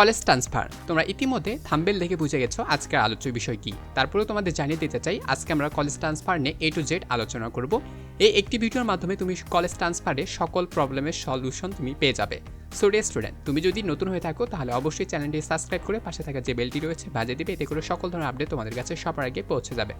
College transfer. তোমরা ইতিমধ্যে thumbnail দেখে বুঝে গেছো আজকের আলোচ্য বিষয় কি। তারপরেও তোমাদের জানিয়ে দিতে চাই, আজকে আমরা কলেজ ট্রান্সফার নিয়ে এ টু জেড আলোচনা করব। এই একটি ভিডিওর মাধ্যমে তুমি কলেজ ট্রান্সফারে সকল প্রবলেমের সলিউশন তুমি পেয়ে যাবে। সো ডে স্টুডেন্ট তুমি যদি নতুন হয়ে থাকো, তাহলে অবশ্যই চ্যানেলটি সাবস্ক্রাইব করে পাশে থাকা যে বেলটি রয়েছে বাজে দিবে, এতে করে সকল ধরনের আপডেট তোমাদের কাছে সবার আগে পৌঁছে যাবে।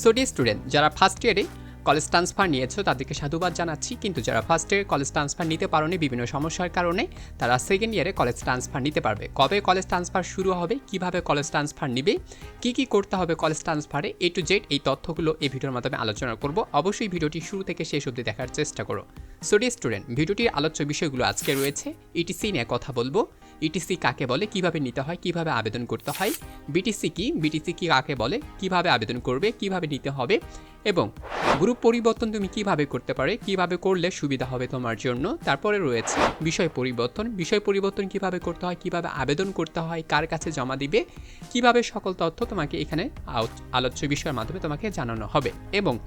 সো ডে স্টুডেন্ট যারা ফার্স্ট ইয়ারে কলেজ ট্রান্সফার নিয়েছো, তাদেরকে সাধুবাদ জানাচ্ছি। কিন্তু যারা ফার্স্ট ইয়ারে কলেজ ট্রান্সফার নিতে পারোনি, বিভিন্ন সমস্যার কারণে তারা সেকেন্ড ইয়ারে কলেজ ট্রান্সফার নিতে পারবে। কবে কলেজ ট্রান্সফার শুরু হবে, কীভাবে কলেজ ট্রান্সফার নিবে, কি কি করতে হবে কলেজ ট্রান্সফারে এ টু জেড এই তথ্যগুলো এই ভিডিওর মাধ্যমে আলোচনা করব। অবশ্যই ভিডিওটি শুরু থেকে শেষ অবধি দেখার চেষ্টা করো। সোডি স্টুডেন্ট ভিডিওটির আলোচ্য বিষয়গুলো আজকে রয়েছে ইটিসি নিয়ে কথা বলব। ইটিসি কাকে বলে, কীভাবে নিতে হয়, কীভাবে আবেদন করতে হয় বিটিসি কি বিটিসি কি কাকে বলে, কীভাবে আবেদন করবে, কীভাবে নিতে হবে, এবং গ্রুপ পরিবর্তন তুমি কীভাবে করতে পারে, কীভাবে করলে সুবিধা হবে তোমার জন্য। তারপরে রয়েছে বিষয় পরিবর্তন বিষয় পরিবর্তন কীভাবে করতে হয়, কীভাবে আবেদন করতে হয়, কার কাছে জমা দিবে, কীভাবে সকল তথ্য তোমাকে এখানে আলোচ- আলোচ্য বিষয়ের মাধ্যমে তোমাকে জানানো হবে, এবং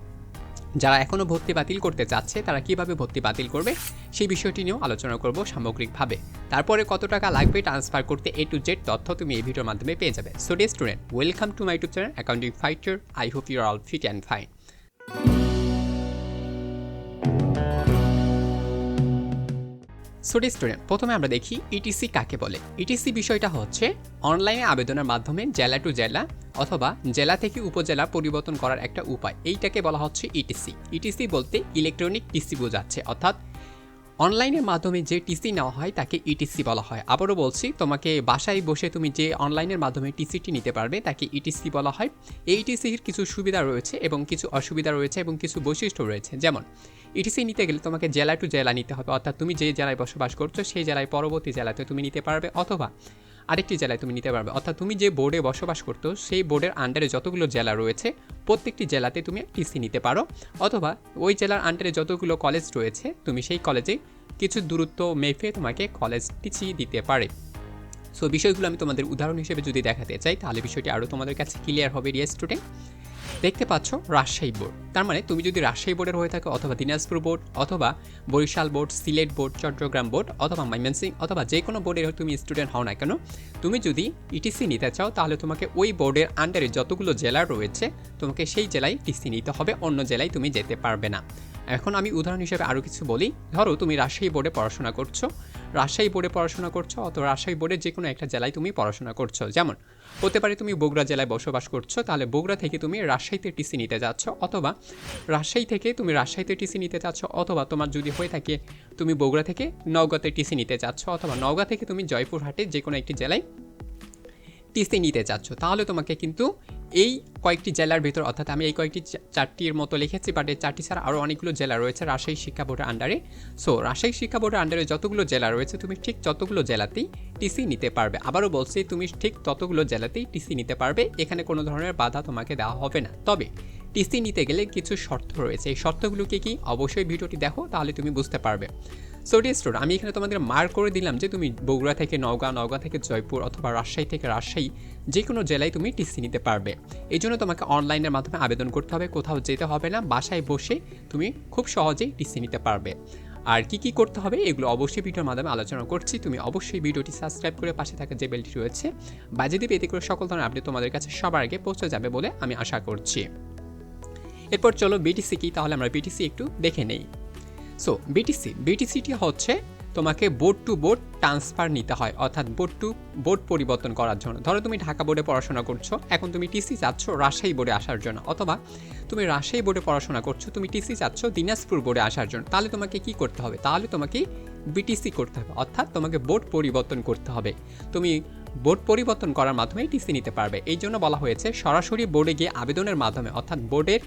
যারা এখনও ভর্তি বাতিল করতে চাচ্ছে, তারা কীভাবে ভর্তি বাতিল করবে সেই বিষয়টি নিয়েও আলোচনা করব সামগ্রিকভাবে। তারপরে কত টাকা লাগবে ট্রান্সফার করতে এ টু জেড তথ্য তুমি এই ভিডিওর মাধ্যমে পেয়ে যাবে। So dear student welcome to my YouTube channel accounting fighter I hope you're all fit and fine so dear student, প্রথমে আমরা দেখি ইটিসি কাকে বলে। ইটিসি বিষয়টা হচ্ছে অনলাইনে আবেদনের মাধ্যমে জেলা টু জেলা অথবা জেলা থেকে উপজেলা পরিবর্তন করার একটা উপায়। এইটাকে বলা হচ্ছে ইটিসি ইটিসি বলতে ইলেকট্রনিক টিসি বোঝাচ্ছে, অর্থাৎ অনলাইনের মাধ্যমে যে টিসি নেওয়া হয় তাকে ইটিসি বলা হয়। আবারও বলছি, তোমাকে বাসায় বসে তুমি যে অনলাইনের মাধ্যমে টিসিটি নিতে পারবে তাকে ইটিসি বলা হয়। এই টিসির কিছু সুবিধা রয়েছে এবং কিছু অসুবিধা রয়েছে এবং কিছু বৈশিষ্ট্য রয়েছে। যেমন ইটিসি নিতে গেলে তোমাকে জেলা টু জেলা নিতে হবে। অর্থাৎ তুমি যে জেলায় বসবাস করছ, সেই জেলায় পরবর্তী জেলাতে তুমি নিতে পারবে অথবা আরেকটি জেলায় তুমি নিতে পারবে। অর্থাৎ তুমি যে বোর্ডে বসবাস করতো, সেই বোর্ডের আন্ডারে যতগুলো জেলা রয়েছে, প্রত্যেকটি জেলাতে তুমি টিসি নিতে পারো। অথবা ওই জেলার আন্ডারে যতগুলো কলেজ রয়েছে, তুমি সেই কলেজে কিছু দূরত্ব মেপে তোমাকে কলেজ টিসি দিতে পারে। সো বিষয়গুলো আমি তোমাদের উদাহরণ হিসেবে যদি দেখাতে চাই, তাহলে বিষয়টি আরও তোমাদের কাছে ক্লিয়ার হবে রিয়া স্টুডেন্ট দেখতে পাচ্ছ রাজশাহী বোর্ড। তার মানে তুমি যদি রাজশাহী বোর্ডের হয়ে থাকো অথবা দিনাজপুর বোর্ড অথবা Barishal board, Sylhet board, Chittagong board অথবা ময়মনসিং অথবা যে কোনো বোর্ডের তুমি স্টুডেন্ট হও না কেন, তুমি যদি ইটিসি নিতে চাও তাহলে তোমাকে ওই বোর্ডের আন্ডারে যতগুলো জেলা রয়েছে, তোমাকে সেই জেলায় টিসি নিতে হবে, অন্য জেলায় তুমি যেতে পারবে না। এখন আমি উদাহরণ হিসেবে আরও কিছু বলি। ধরো তুমি রাজশাহী বোর্ডে পড়াশোনা করছ রাজশাহী বোর্ডে পড়াশোনা করছ অথবা রাজশাহী বোর্ডের যে কোনো একটা জেলায় তুমি পড়াশোনা করছ। যেমন, হতে পারে তুমি বগুড়া জেলায় বসবাস করছ, তাহলে বগুড়া থেকে তুমি রাজশাহীতে টিসি নিতে যাচ্ছ অথবা রাজশাহী থেকে তুমি রাজশাহীতে টিসি নিতে চাচ্ছ অথবা তোমার যদি হয়ে থাকে তুমি বগুড়া থেকে নওগাঁতে টিসি নিতে চাচ্ছ অথবা নওগাঁ থেকে তুমি জয়পুরহাটে যে কোনো একটি জেলায় টিসি নিতে চাচ্ছ তাহলে তোমাকে কিন্তু এই কয়েকটি জেলার ভিতর, অর্থাৎ আমি এই কয়েকটি চারটির মতো লিখেছি বাট এই চারটি ছাড়া আরও অনেকগুলো জেলা রয়েছে রাজশাহী শিক্ষা বোর্ডের আন্ডারে সো রাজশাহী শিক্ষা বোর্ডের আন্ডারে যতগুলো জেলা রয়েছে, তুমি ঠিক ততগুলো জেলাতেই টিসি নিতে পারবে। আবারও বলছি, তুমি ঠিক ততগুলো জেলাতেই টিসি নিতে পারবে। এখানে কোনো ধরনের বাধা তোমাকে দেওয়া হবে না। তবে টিসি নিতে গেলে কিছু শর্ত রয়েছে। এই শর্তগুলো কি কি অবশ্যই ভিডিওটি দেখো, তাহলে তুমি বুঝতে পারবে। সো স্টোর আমি এখানে তোমাদের মার্ক করে দিলাম যে তুমি বগুড়া থেকে নওগাঁ নওগাঁ থেকে জয়পুর অথবা রাজশাহী থেকে রাজশাহী যে কোনো জেলায় তুমি টিসি নিতে পারবে। এই জন্য তোমাকে অনলাইনের মাধ্যমে আবেদন করতে হবে, কোথাও যেতে হবে না, বাসায় বসে তুমি খুব সহজেই টিসি নিতে পারবে। আর কি কি করতে হবে এগুলো অবশ্যই ভিডিওর মাধ্যমে আলোচনা করছি। তুমি অবশ্যই ভিডিওটি সাবস্ক্রাইব করে পাশে থাকা যে বেলটি রয়েছে বাজে দিবে। এতে করে সকল ধরনের আপডেট তোমাদের কাছে সবার আগে পৌঁছে যাবে বলে আমি আশা করছি। এরপর চলো বিটিসি কি? তাহলে আমরা বিটিসি একটু দেখে নেই। সো বিটিসি বিটিসিটি হচ্ছে তোমাকে বোর্ড টু বোর্ড ট্রান্সফার নিতে হয়, অর্থাৎ বোর্ড টু বোর্ড পরিবর্তন করার জন্য। ধরো তুমি ঢাকা বোর্ডে পড়াশোনা করছ, এখন তুমি টিসি চাচ্ছ রাজশাহী বোর্ডে আসার জন্য, অথবা তুমি রাজশাহী বোর্ডে পড়াশোনা করছ, তুমি টিসি চাচ্ছ দিনাজপুর বোর্ডে আসার জন্য, তাহলে তোমাকে কি করতে হবে? তাহলে তোমাকে বিটিসি করতে হবে, অর্থাৎ তোমাকে বোর্ড পরিবর্তন করতে হবে। তুমি বোর্ড পরিবর্তন করার মাধ্যমে টিসি নিতে পারবে। এই জন্য বলা হয়েছে সরাসরি বোর্ডে গিয়ে আবেদনের মাধ্যমে, অর্থাৎ বোর্ডের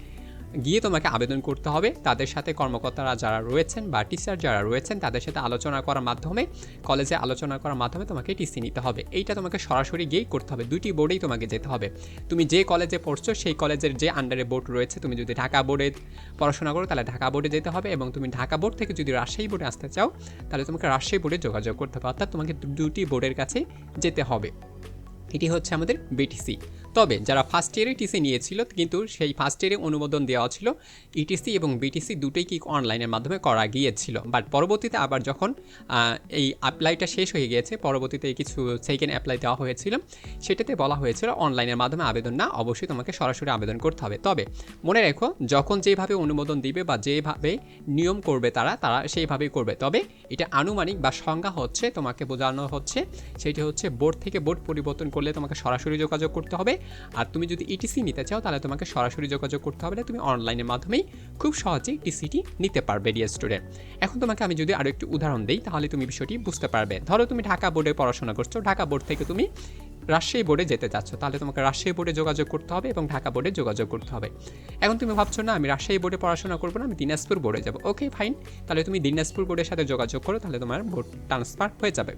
গিয়ে তোমাকে আবেদন করতে হবে। তাদের সাথে কর্মকর্তারা যারা রয়েছেন বা টিচার যারা রয়েছেন, তাদের সাথে আলোচনা করার মাধ্যমে কলেজে আলোচনা করার মাধ্যমে তোমাকে টিসি নিতে হবে। এইটা তোমাকে সরাসরি গিয়েই করতে হবে। দুটি বোর্ডেই তোমাকে যেতে হবে। তুমি যে কলেজে পড়ছো, সেই কলেজের যে আন্ডারে বোর্ড রয়েছে, তুমি যদি ঢাকা বোর্ডে পড়াশোনা করো, তাহলে ঢাকা বোর্ডে যেতে হবে এবং তুমি ঢাকা বোর্ড থেকে যদি রাজশাহী বোর্ডে আসতে চাও, তাহলে তোমাকে রাজশাহী বোর্ডে যোগাযোগ করতে হবে। অর্থাৎ তোমাকে দুটি বোর্ডের কাছে যেতে হবে। এটি হচ্ছে আমাদের বিটিসি তবে যারা ফার্স্ট ইয়ারে টিসি নিয়েছিল, কিন্তু সেই ফার্স্ট ইয়ারে অনুমোদন দেওয়া ছিল ইটিসি এবং বিটিসি দুটোই কি অনলাইনের মাধ্যমে করা গিয়েছিল। বাট পরবর্তীতে আবার যখন এই অ্যাপ্লাইটা শেষ হয়ে গিয়েছে পরবর্তীতে কিছু সেকেন্ড অ্যাপ্লাই দেওয়া হয়েছিল, সেটাতে বলা হয়েছিল অনলাইনের মাধ্যমে আবেদন না, অবশ্যই তোমাকে সরাসরি আবেদন করতে হবে। তবে মনে রেখো, যখন যেভাবে অনুমোদন দিবে বা যেভাবে নিয়ম করবে তারা তারা সেইভাবেই করবে। তবে এটা আনুমানিক বা সংজ্ঞা হচ্ছে, তোমাকে বোঝানো হচ্ছে, সেটি হচ্ছে বোর্ড থেকে বোর্ড পরিবর্তন করলে তোমাকে সরাসরি যোগাযোগ করতে হবে। আর তুমি যদি ইটিসি নিতে চাও, তাহলে তোমাকে সরাসরি যোগাযোগ করতে হবে না। তুমি অনলাইনের মাধ্যমেই খুব সহজেই টিসিটি নিতে পারবে ডিয়ার স্টুডেন্ট এখন তোমাকে আমি যদি আরও একটু উদাহরণ দিই, তাহলে তুমি বিষয়টি বুঝতে পারবে। ধরো তুমি ঢাকা বোর্ডে পড়াশোনা করছ। ঢাকা বোর্ড থেকে তুমি রাজশাহী বোর্ডে যেতে চাচ্ছ, তাহলে তোমাকে রাজশাহী বোর্ডে যোগাযোগ করতে হবে এবং ঢাকা বোর্ডে যোগাযোগ করতে হবে। এখন তুমি ভাবছ, না, আমি রাজশাহী বোর্ডে পড়াশোনা করব না, আমি দিনাজপুর বোর্ডে যাব। ওকে ফাইন তাহলে তুমি দিনাজপুর বোর্ডের সাথে যোগাযোগ করো, তাহলে তোমার বোর্ড ট্রান্সফার হয়ে যাবে।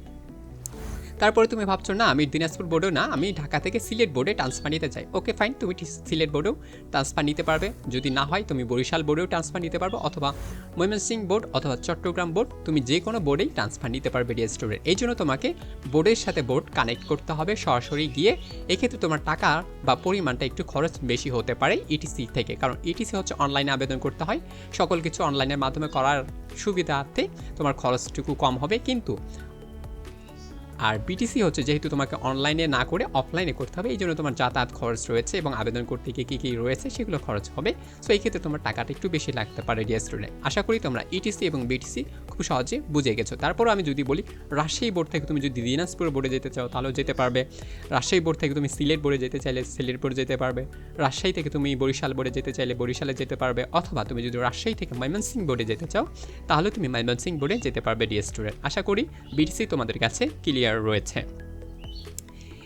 তারপরে তুমি ভাবছ, না, আমি দিনাজপুর বোর্ডেও না, আমি ঢাকা থেকে সিলেট বোর্ডে ট্রান্সফার নিতে চাই। ওকে ফাইন তুমি সিলেট বোর্ডেও ট্রান্সফার নিতে পারবে। যদি না হয়, তুমি বরিশাল বোর্ডেও ট্রান্সফার নিতে পারবে অথবা ময়মনসিংহ বোর্ড অথবা চট্টগ্রাম বোর্ড, তুমি যে কোনো বোর্ডেই ট্রান্সফার নিতে পারবে ডিএস স্টোরের এই জন্য তোমাকে বোর্ডের সাথে বোর্ড কানেক্ট করতে হবে সরাসরি গিয়ে। এক্ষেত্রে তোমার টাকা বা পরিমাণটা একটু খরচ বেশি হতে পারে ইটিসি থেকে, কারণ ইটিসি হচ্ছে অনলাইনে আবেদন করতে হয়। সকল কিছু অনলাইনের মাধ্যমে করার সুবিধার্থে তোমার খরচটুকু কম হবে। কিন্তু আর বিটিসি হচ্ছে যেহেতু তোমাকে অনলাইনে না করে অফলাইনে করতে হবে এই জন্য তোমার যাতায়াত খরচ রয়েছে এবং আবেদন করতে গিয়ে কী কী রয়েছে সেগুলো খরচ হবে। সো এই ক্ষেত্রে তোমার টাকাটা একটু বেশি লাগতে পারে ডিএস স্টুডেন্ট আশা করি তোমরা ইটিসি এবং বিটিসি খুব সহজে বুঝে গেছো। তারপরও আমি যদি বলি, রাজশাহী বোর্ড থেকে তুমি যদি দিনাজপুর বোর্ডে যেতে চাও, তাহলেও যেতে পারবে। রাজশাহী বোর্ড থেকে তুমি সিলেট বোর্ডে যেতে চাইলে সিলেট বোর্ডে যেতে পারবে। রাজশাহী থেকে তুমি বরিশাল বোর্ডে যেতে চাইলে বরিশালে যেতে পারবে। অথবা তুমি যদি রাজশাহী থেকে ময়মনসিংহ বোর্ডে যেতে চাও, তাহলে তুমি ময়মনসিংহ বোর্ডে যেতে পারবে ডিএস স্টুডেন্ট আশা করি বিটিসি তোমাদের কাছে ক্লিয়ার রয়েছে।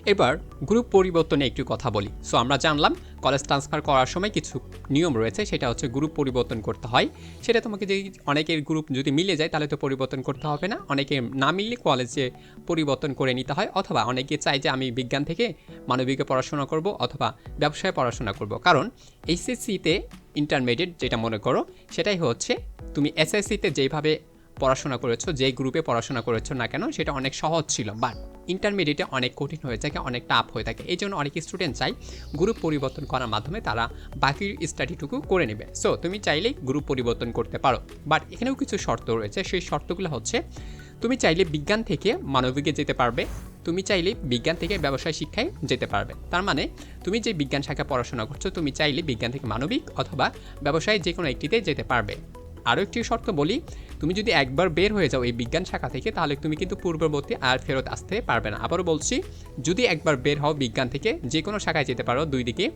এবার গ্রুপ পরিবর্তনে একটু কথা বলি। সো আমরা জানলাম কলেজ ট্রান্সফার করার সময় কিছু নিয়ম রয়েছে, সেটা হচ্ছে গ্রুপ পরিবর্তন করতে হয়। সেটা তোমাকে যদি অনেকের গ্রুপ যদি মিলে যায়, তাহলে তো পরিবর্তন করতে হবে না। অনেকে না মিললে কলেজে পরিবর্তন করে নিতে হয়, অথবা অনেকে চায় যে আমি বিজ্ঞান থেকে মানবিকে পড়াশোনা করব, অথবা ব্যবসায় পড়াশোনা করব। কারণ এইচএসসিতে ইন্টারমিডিয়েট যেটা মনে করো, সেটাই হচ্ছে তুমি এসএসসিতে যেইভাবে পড়াশোনা করেছ, যে গ্রুপে পড়াশোনা করেছ না কেন, সেটা অনেক সহজ ছিল বাট ইন্টারমিডিয়েটে অনেক কঠিন হয়ে থাকে, অনেক টাফ হয়ে থাকে। এই জন্য অনেক স্টুডেন্ট চাই গ্রুপ পরিবর্তন করার মাধ্যমে তারা বাকি স্টাডিটুকু করে নেবে। সো তুমি চাইলেই গ্রুপ পরিবর্তন করতে পারো বাট এখানেও কিছু শর্ত রয়েছে। সেই শর্তগুলো হচ্ছে, তুমি চাইলে বিজ্ঞান থেকে মানবিকে যেতে পারবে, তুমি চাইলে বিজ্ঞান থেকে ব্যবসায় শিক্ষায় যেতে পারবে। তার মানে তুমি যে বিজ্ঞান শাখা পড়াশোনা করছ, তুমি চাইলে বিজ্ঞান থেকে মানবিক অথবা ব্যবসায় যে কোনো একটিতে যেতে পারবে। আরও একটি শর্ত বলি, তুমি যদি একবার বের হয়ে যাও এই বিজ্ঞান শাখা থেকে, তাহলে তুমি কিন্তু পূর্ববর্তী আর ফেরত আসতে পারবে না। আবারও বলছি, যদি একবার বের হও বিজ্ঞান থেকে যে কোনো শাখায় যেতে পারো দুই দিকে।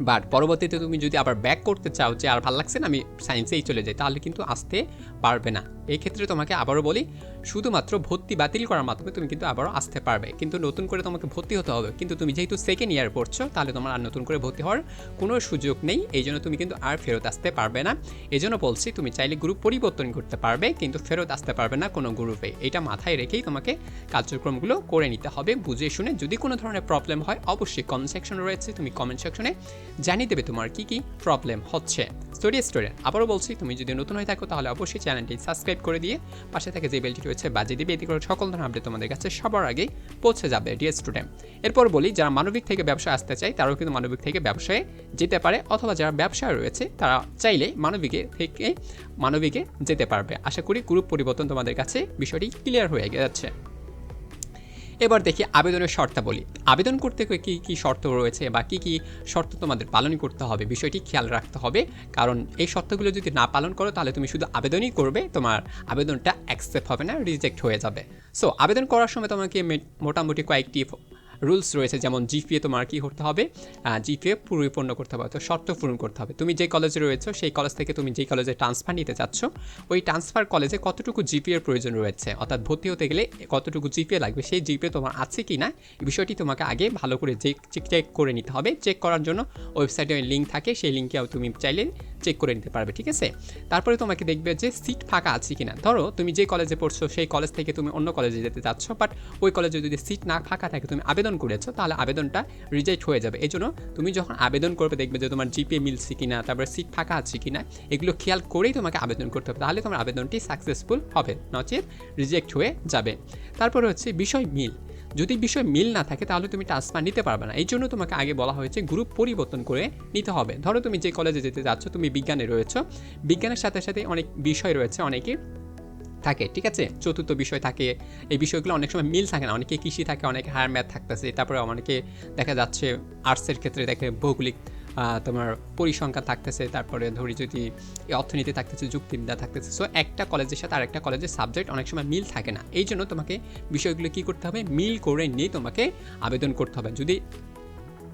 বাট পরবর্তীতে তুমি যদি আবার ব্যাক করতে চাও যে আর ভালো লাগছে না, আমি সায়েন্সেই চলে যাই, তাহলে কিন্তু আসতে পারবে না। এই ক্ষেত্রে তোমাকে আবারও বলি, শুধুমাত্র ভর্তি বাতিল করার মাধ্যমে তুমি কিন্তু আবারও আসতে পারবে। কিন্তু নতুন করে তোমাকে ভর্তি হতে হবে। কিন্তু তুমি যেহেতু সেকেন্ড ইয়ার পড়ছো, তাহলে তোমার আর নতুন করে ভর্তি হওয়ার কোনো সুযোগ নেই। এই জন্য তুমি কিন্তু আর ফেরত আসতে পারবে না। এই জন্য বলছি, তুমি চাইলে গ্রুপ পরিবর্তন করতে পারবে, কিন্তু ফেরত আসতে পারবে না কোনো গ্রুপে এটা মাথায় রেখেই তোমাকে কার্যক্রমগুলো করে নিতে হবে। বুঝে শুনে যদি কোনো ধরনের প্রবলেম হয়, অবশ্যই কমেন্ট সেকশন রয়েছে, তুমি কমেন্ট সেকশনে জানিয়ে দেবে তোমার কি কি প্রবলেম হচ্ছে। স্টোরি স্টুডেন্ট আবারও বলছি, তুমি যদি নতুন হয়ে থাকো তাহলে অবশ্যই চ্যানেলটি সাবস্ক্রাইব করে দিয়ে পাশে থেকে যে বেলটি রয়েছে বাজিয়ে দিবে, এতে করে সকল ধরনের আপডেট তোমাদের কাছে সবার আগেই পৌঁছে যাবে ডিয়ার স্টুডেন্ট এরপর বলি, যারা মানবিক থেকে ব্যবসা আসতে চায়, তারাও কিন্তু মানবিক থেকে ব্যবসায় যেতে পারে, অথবা যারা ব্যবসায় রয়েছে, তারা চাইলে মানবিকে থেকে মানবিকে যেতে পারবে। আশা করি গ্রুপ পরিবর্তন তোমাদের কাছে বিষয়টি ক্লিয়ার হয়ে যাচ্ছে এবার দেখি আবেদনের শর্তাবলী। আবেদন করতে কি কি শর্ত রয়েছে বা কি কি শর্ত তোমাদের পালন করতে হবে বিষয়টি খেয়াল রাখতে হবে। কারণ এই শর্তগুলো যদি না পালন করো, তাহলে তুমি শুধু আবেদনই করবে, তোমার আবেদনটা অ্যাকসেপ্ট হবে না রিজেক্ট হয়ে যাবে। সো আবেদন করার সময় তোমাকে মোটামুটি কয়েকটি রুলস রয়েছে যেমন জিপিএ তোমার কী করতে হবে? জিপিএ পরিপূর্ণ করতে হবে তো শর্ত পূরণ করতে হবে। তুমি যে কলেজে রয়েছো, সেই কলেজ থেকে তুমি যেই কলেজে ট্রান্সফার নিতে চাচ্ছ, ওই ট্রান্সফার কলেজে কতটুকু জিপিএর প্রয়োজন রয়েছে? অর্থাৎ ভর্তি হতে গেলে কতটুকু জিপিএ লাগবে, সেই জিপিএ তোমার আছে কি না বিষয়টি তোমাকে আগে ভালো করে চেক চেক করে নিতে হবে। চেক করার জন্য ওয়েবসাইটে লিঙ্ক থাকে, সেই লিঙ্কে তুমি চাইলে চেক করে নিতে পারবে, ঠিক আছে? তারপরে তোমাকে দেখবে যে সিট ফাঁকা আছে কিনা। ধরো, তুমি যে কলেজে পড়ছো, সেই কলেজ থেকে তুমি অন্য কলেজে যেতে চাচ্ছ বাট ওই কলেজে যদি সিট না ফাঁকা থাকে, তুমি আবেদন করেছ, তাহলে আবেদনটা রিজেক্ট হয়ে যাবে। এই জন্য তুমি যখন আবেদন করবে, দেখবে যে তোমার জিপিএ মিলছে কিনা, তারপরে সিট ফাঁকা আছে কিনা, এগুলো খেয়াল করেই তোমাকে আবেদন করতে হবে। তাহলে তোমার আবেদনটি সাকসেসফুল হবে, নচেত রিজেক্ট হয়ে যাবে। তারপরে হচ্ছে বিষয় মিল। যদি বিষয় মিল না থাকে, তাহলে তুমি ট্রান্সফার নিতে পারবে না। এই জন্য তোমাকে আগে বলা হয়েছে গ্রুপ পরিবর্তন করে নিতে হবে। ধরো তুমি যে কলেজে যেতে যাচ্ছ, তুমি বিজ্ঞানে রয়েছ। বিজ্ঞানের সাথে সাথে অনেক বিষয় রয়েছে, অনেকে থাকে, ঠিক আছে? চতুর্থ বিষয় থাকে। এই বিষয়গুলো অনেক সময় মিল থাকে না। অনেকে কৃষি থাকে, অনেকে হায়ার ম্যাথ থাকতেছে। তারপরে অনেকে দেখা যাচ্ছে আর্টসের ক্ষেত্রে দেখে ভৌগোলিক তোমার পরিসংখ্যা থাকতেছে, তারপরে ধরি যদি অর্থনীতি থাকতেছে, যুক্তিবিদ্যা থাকতেছে সো একটা কলেজের সাথে আর একটা কলেজের সাবজেক্ট অনেক সময় মিল থাকে না। এই জন্য তোমাকে বিষয়গুলো কী করতে হবে? মিল করে নিয়ে তোমাকে আবেদন করতে হবে। যদি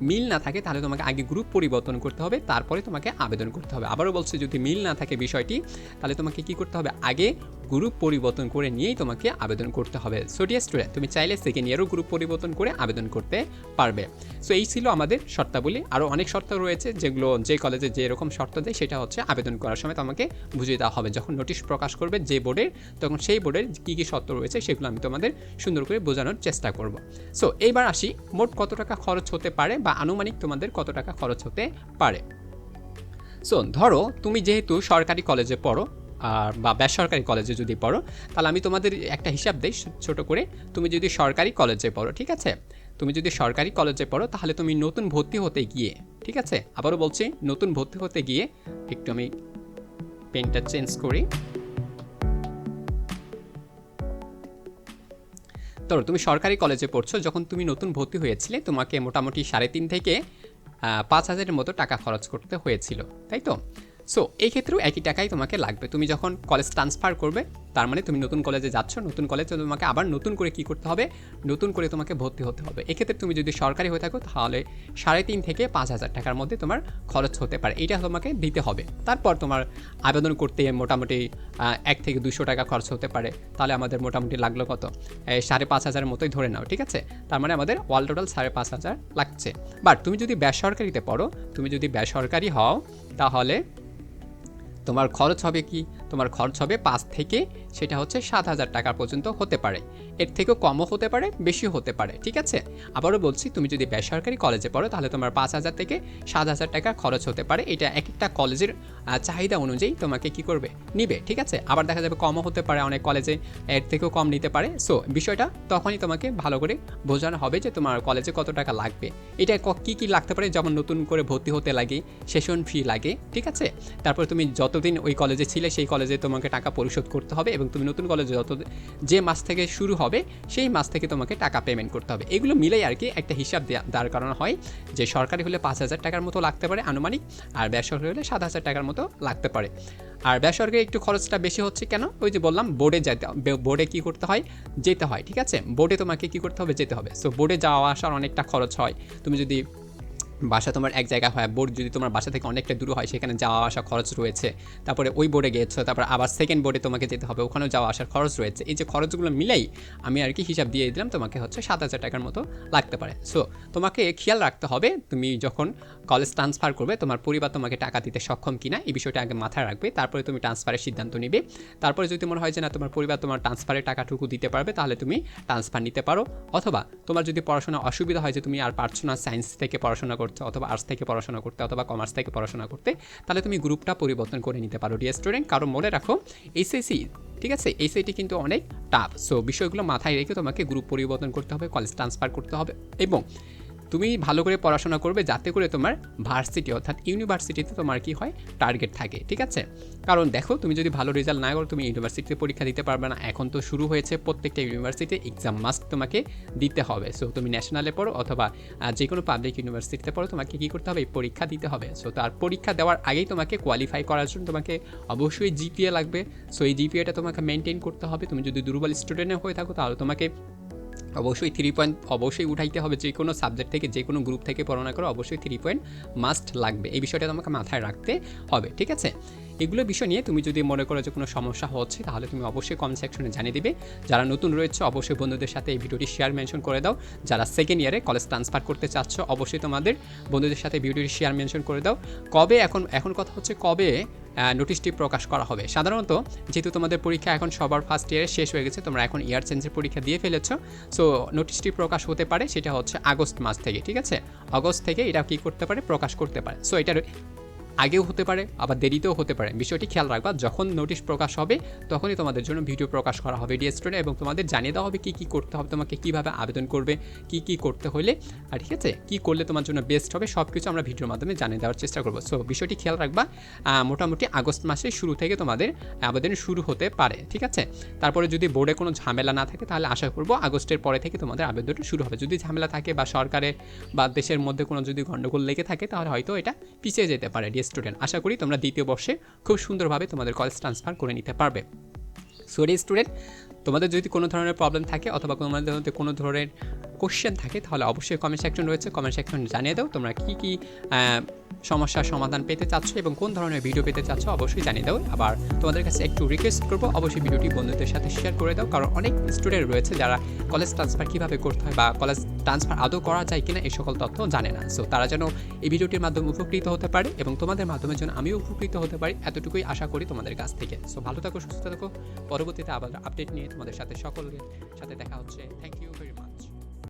মিল না থাকে, তাহলে তোমাকে আগে গ্রুপ পরিবর্তন করতে হবে, তারপরে তোমাকে আবেদন করতে হবে। আবারও বলছে, যদি মিল না থাকে বিষয়টি, তাহলে তোমাকে কি করতে হবে? আগে গ্রুপ পরিবর্তন করে নিয়েই তোমাকে আবেদন করতে হবে। সো ডিয়ার স্টুডেন্ট তুমি চাইলে সেকেন্ড ইয়ারও গ্রুপ পরিবর্তন করে আবেদন করতে পারবে। সো এই ছিল আমাদের শর্তাবলী। আরও অনেক শর্ত রয়েছে, যেগুলো যে কলেজে যে এরকম শর্ত দেয়, সেটা হচ্ছে আবেদন করার সময় তোমাকে বুঝিয়ে দেওয়া হবে। যখন নোটিশ প্রকাশ করবে যে বোর্ডের তখন সেই বোর্ডের কী কী শর্ত রয়েছে, সেগুলো আমি তোমাদের সুন্দর করে বোঝানোর চেষ্টা করব। সো এইবার আসি, মোট কত টাকা খরচ হতে পারে বা আনুমানিক তোমাদের কত টাকা খরচ হতে পারে। সো ধরো তুমি যেহেতু সরকারি কলেজে পড়ো, আর বা বেসরকারি কলেজে যদি পড়ো, তাহলে আমি তোমাদের একটা হিসাব দিই ছোট করে। তুমি যদি সরকারি কলেজে পড়ো, ঠিক আছে? তুমি যদি সরকারি কলেজে পড়ো, তাহলে তুমি নতুন ভর্তি হতে গিয়ে, ঠিক আছে? আবারও বলছি, নতুন ভর্তি হতে গিয়ে একটু আমি পেনটা চেঞ্জ করি। ধরো তুমি সরকারি কলেজে পড়ছো, যখন তুমি নতুন ভর্তি হয়েছিলে, তোমাকে মোটামুটি সাড়ে তিন থেকে পাঁচ হাজারের মতো টাকা খরচ করতে হয়েছিল, তাই তো? সো এই ক্ষেত্রেও একই টাকাই তোমাকে লাগবে। তুমি যখন কলেজ ট্রান্সফার করবে, তার মানে তুমি নতুন কলেজে যাচ্ছ, নতুন কলেজে তোমাকে আবার নতুন করে কি করতে হবে? নতুন করে তোমাকে ভর্তি হতে হবে। এক্ষেত্রে তুমি যদি সরকারি হয়ে থাকো, তাহলে সাড়ে তিন থেকে পাঁচ হাজার টাকার মধ্যে তোমার খরচ হতে পারে। এটা তোমাকে দিতে হবে। তারপর তোমার আবেদন করতে মোটামুটি এক থেকে দুশো টাকা খরচ হতে পারে। তাহলে আমাদের মোটামুটি লাগল কত? সাড়ে পাঁচ হাজার মতোই ধরে নাও, ঠিক আছে? তার মানে আমাদের অল টোটাল সাড়ে পাঁচ হাজার লাগছে। বাট তুমি যদি বেসরকারিতে পড়ো, তুমি যদি বেসরকারি হও, তাহলে তোমার খরচ হবে কি? তোমার খরচ হবে পাঁচ থেকে, সেটা হচ্ছে সাত হাজার টাকা পর্যন্ত হতে পারে। এর থেকেও কমও হতে পারে, বেশিও হতে পারে, ঠিক আছে? আবারও বলছি, তুমি যদি বেসরকারি কলেজে পড়ো, তাহলে তোমার পাঁচ হাজার থেকে সাত হাজার টাকা খরচ হতে পারে। এটা এক একটা কলেজের চাহিদা অনুযায়ী তোমাকে কি করবে? নিবে, ঠিক আছে? আবার দেখা যাবে কমও হতে পারে অনেক কলেজে, এর থেকেও কম নিতে পারে। সো বিষয়টা তখনই তোমাকে ভালো করে বোঝানো হবে যে তোমার কলেজে কত টাকা লাগবে। এটা ক- কি কি লাগতে পারে? যেমন নতুন করে ভর্তি হতে লাগে, সেশন ফি লাগে, ঠিক আছে? তারপর তুমি যতদিন ওই কলেজে ছিলে, সেই কলেজে তোমাকে টাকা পরিশোধ করতে হবে এবং তুমি নতুন কলেজে যত যে মাস থেকে শুরু হবে, সেই মাস থেকে তোমাকে টাকা পেমেন্ট করতে হবে। এগুলো মিলেই আর কি একটা হিসাব দাঁড় করানো হয় যে সরকারি হলে পাঁচ হাজার টাকার মতো লাগতে পারে আনুমানিক, আর বেসরকারি হলে সাত হাজার টাকার মতো লাগতে পারে। আর বেসরকারি একটু খরচটা বেশি হচ্ছে কেন? ওই যে বললাম বোর্ডে যেতে বোর্ডে কী করতে হয়? যেতে হয়, ঠিক আছে? বোর্ডে তোমাকে কী করতে হবে? যেতে হবে। সো বোর্ডে যাওয়া আসার অনেকটা খরচ হয়। তুমি যদি বাসা তোমার এক জায়গা হয়, বোর্ড যদি তোমার বাসা থেকে অনেকটা দূর হয়, সেখানে যাওয়া আসা খরচ রয়েছে। তারপরে ওই বোর্ডে গিয়েছো তারপর আবার সেকেন্ড বোর্ডে তোমাকে যেতে হবে, ওখানেও যাওয়া আসার খরচ রয়েছে। এই যে খরচগুলো মিলাই আমি আর কি হিসাব দিয়ে দিলাম, তোমাকে হচ্ছে সাত হাজার টাকার মতো লাগতে পারে। সো তোমাকে খেয়াল রাখতে হবে, তুমি যখন কলেজ ট্রান্সফার করবে, তোমার পরিবার তোমাকে টাকা দিতে সক্ষম কিনা, এই বিষয়টা আগে মাথায় রাখবে, তারপরে তুমি ট্রান্সফারের সিদ্ধান্ত নিবে। তারপরে যদি মনে হয় যে না, তোমার পরিবার তোমার ট্রান্সফারের টাকাটুকু দিতে পারবে, তাহলে তুমি ট্রান্সফার নিতে পারো। অথবা তোমার যদি পড়াশোনা অসুবিধা হয় যে তুমি আর পারছ না সায়েন্স থেকে পড়াশোনা করতে অথবা আর্টস থেকে পড়াশোনা করতে, অথবা কমার্স থেকে পড়াশোনা করতে, তাহলে তুমি গ্রুপটা পরিবর্তন করে নিতে পারো ডিয়ার স্টুডেন্ট কারণ মনে রাখো এইচএসসি ঠিক আছে? এইচআইটি কিন্তু অনেক টাফ সো বিষয়গুলো মাথায় রেখে তোমাকে গ্রুপ পরিবর্তন করতে হবে কলেজ ট্রান্সফার করতে হবে এবং তুমি ভালো করে পড়াশোনা করবে যাতে করে তোমার ভার্সিটি অর্থাৎ ইউনিভার্সিটিতে তোমার কি হয় টার্গেট থাকে, ঠিক আছে? কারণ দেখো, তুমি যদি ভালো রেজাল্ট না করো, তুমি ইউনিভার্সিটিতে পরীক্ষা দিতে পারবে না। এখন তো শুরু হয়েছে প্রত্যেকটা ইউনিভার্সিটিতে এক্সাম মাস্ট তোমাকে দিতে হবে। সো তুমি ন্যাশনালে পড়ো অথবা যে কোনো পাবলিক ইউনিভার্সিটিতে পড়ো, তোমাকে কী করতে হবে? পরীক্ষা দিতে হবে। সো তার পরীক্ষা দেওয়ার আগেই তোমাকে কোয়ালিফাই করার জন্য তোমাকে অবশ্যই জিপিএ লাগবে। সো এই জিপিএটা তোমাকে মেনটেন করতে হবে। তুমি যদি দুর্বল স্টুডেন্ট হয়ে থাকো, তাহলে তোমাকে অবশ্যই থ্রি পয়েন্ট অবশ্যই উঠাইতে হবে যে কোনো সাবজেক্ট থেকে, যে কোনো গ্রুপ থেকে পড়াশোনা করো, অবশ্যই থ্রি পয়েন্ট মাস্ট লাগবে। এই বিষয়টা তোমাকে মাথায় রাখতে হবে, ঠিক আছে? এগুলো বিষয় নিয়ে তুমি যদি মনে করো যে কোনো সমস্যা হচ্ছে, তাহলে তুমি অবশ্যই কমেন্ট সেকশনে জানিয়ে দিবে। যারা নতুন রয়েছে, অবশ্যই বন্ধুদের সাথে এই ভিডিওটি শেয়ার মেনশন করে দাও। যারা সেকেন্ড ইয়ারে কলেজ ট্রান্সফার করতে চাচ্ছ, অবশ্যই তোমাদের বন্ধুদের সাথে ভিডিওটি শেয়ার মেনশন করে দাও। কবে এখন এখন কথা হচ্ছে কবে নোটিশটি প্রকাশ করা হবে। সাধারণত যেহেতু তোমাদের পরীক্ষা এখন সবার ফার্স্ট ইয়ারে শেষ হয়ে গেছে, তোমরা এখন ইয়ার চেঞ্জের পরীক্ষা দিয়ে ফেলেছো। সো নোটিশটি প্রকাশ হতে পারে, সেটা হচ্ছে আগস্ট মাস থেকে, ঠিক আছে? আগস্ট থেকে এটা কি করতে পারে? প্রকাশ করতে পারে। সো এটার আগেও হতে পারে, আবার দেরিতেও হতে পারে। বিষয়টি খেয়াল রাখবা, যখন নোটিশ প্রকাশ হবে, তখনই তোমাদের জন্য ভিডিও প্রকাশ করা হবে ডিএস স্টুডেন্ট এবং তোমাদের জানিয়ে দেওয়া হবে কী কী করতে হবে, তোমাকে কীভাবে আবেদন করবে, কী কী করতে হলে, আর ঠিক আছে? কী করলে তোমার জন্য বেস্ট হবে সব কিছু আমরা ভিডিওর মাধ্যমে জানিয়ে দেওয়ার চেষ্টা করব। সো বিষয়টি খেয়াল রাখবা মোটামুটি আগস্ট মাসের শুরু থেকে তোমাদের আবেদন শুরু হতে পারে, ঠিক আছে? তারপরে যদি বোর্ডে কোনো ঝামেলা না থাকে, তাহলে আশা করব আগস্টের পরে থেকে তোমাদের আবেদন শুরু হবে। যদি ঝামেলা থাকে বা সরকারের বা দেশের মধ্যে কোনো যদি গণ্ডগোল লেগে থাকে, তাহলে হয়তো এটা পিছিয়ে যেতে পারে ডিএস স্টুডেন্ট। আশা করি তোমরা দ্বিতীয় বর্ষে খুব সুন্দরভাবে তোমাদের কলেজ ট্রান্সফার করে নিতে পারবে। সো স্টুডেন্ট তোমাদের যদি কোনো ধরনের প্রবলেম থাকে অথবা তোমাদের মধ্যে কোনো ধরনের কোশ্চেন থাকে, তাহলে অবশ্যই কমেন্ট সেকশন রয়েছে। কমেন্ট সেকশন জানিয়ে দাও, তোমরা কী কী সমস্যার সমাধান পেতে চাচ্ছ এবং কোন ধরনের ভিডিও পেতে চাচ্ছ অবশ্যই জানিয়ে দাও। আবার তোমাদের কাছে একটু রিকোয়েস্ট করব, অবশ্যই ভিডিওটি বন্ধুদের সাথে শেয়ার করে দাও, কারণ অনেক স্টুডেন্ট রয়েছে যারা কলেজ ট্রান্সফার কীভাবে করতে হয় বা কলেজ ট্রান্সফার আদৌ করা যায় কিনা এই সকল তথ্য জানে না। সো তারা যেন এই ভিডিওটির মাধ্যমে উপকৃত হতে পারে এবং তোমাদের মাধ্যমে যেন আমিও উপকৃত হতে পারি, এতটুকুই আশা করি তোমাদের কাছ থেকে। সো ভালো থাকো, সুস্থ থাকো। পরবর্তীতে আবার আপডেট নিয়ে তোমাদের সাথে সকলের সাথে দেখা হচ্ছে। Thank you very much